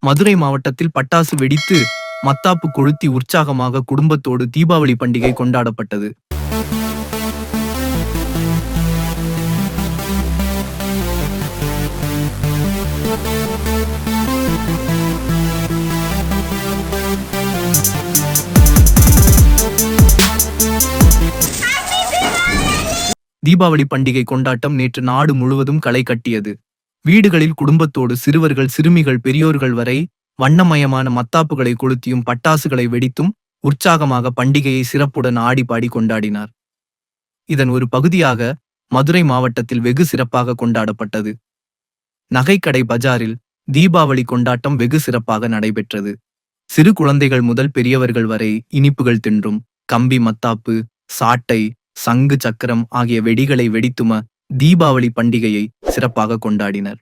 மதுரை மாவட்டத்தில் பட்டாசு வெடித்து மத்தாப்பு கொளுத்தி உற்சாகமாக குடும்பத்தோடு தீபாவளி பண்டிகை கொண்டாடப்பட்டது. தீபாவளி பண்டிகை கொண்டாட்டம் நேற்று நாடு முழுவதும் களை கட்டியது. வீடுகளில் குடும்பத்தோடு சிறுவர்கள் சிறுமிகள் பெரியோர்கள் வரை வண்ணமயமான மத்தாப்புகளை கொளுத்தியும் பட்டாசுகளை வெடித்தும் உற்சாகமாக பண்டிகையை சிறப்புடன் ஆடி பாடி கொண்டாடினார். இதன் ஒரு பகுதியாக மதுரை மாவட்டத்தில் வெகு சிறப்பாக கொண்டாடப்பட்டது. நகைக்கடை பஜாரில் தீபாவளி கொண்டாட்டம் வெகு சிறப்பாக நடைபெற்றது. சிறு குழந்தைகள் முதல் பெரியவர்கள் வரை இனிப்புகள் தின்றும். கம்பி மத்தாப்பு சாட்டை சங்கு சக்கரம் ஆகிய வெடிகளை வெடித்தும தீபாவளி பண்டிகையை சிறப்பாக கொண்டாடினர்.